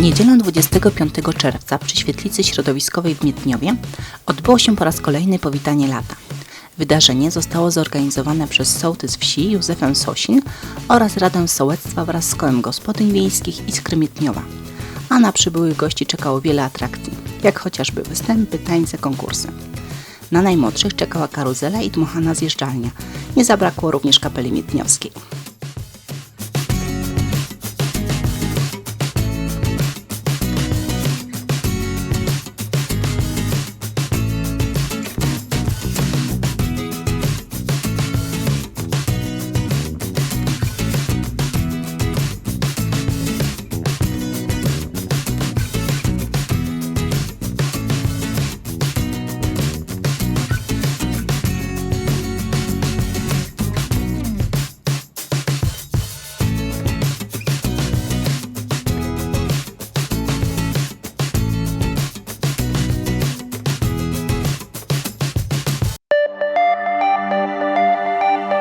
niedzielę 25 czerwca przy świetlicy środowiskowej w Miedniowie odbyło się po raz kolejny powitanie lata. Wydarzenie zostało zorganizowane przez sołtys wsi Józefem Sosin oraz Radę Sołectwa wraz z kołem gospodyń wiejskich Iskry Miedniowa. A na przybyłych gości czekało wiele atrakcji, jak chociażby występy, tańce, konkursy. Na najmłodszych czekała karuzela i dmuchana zjeżdżalnia. Nie zabrakło również kapeli miedniowskiej.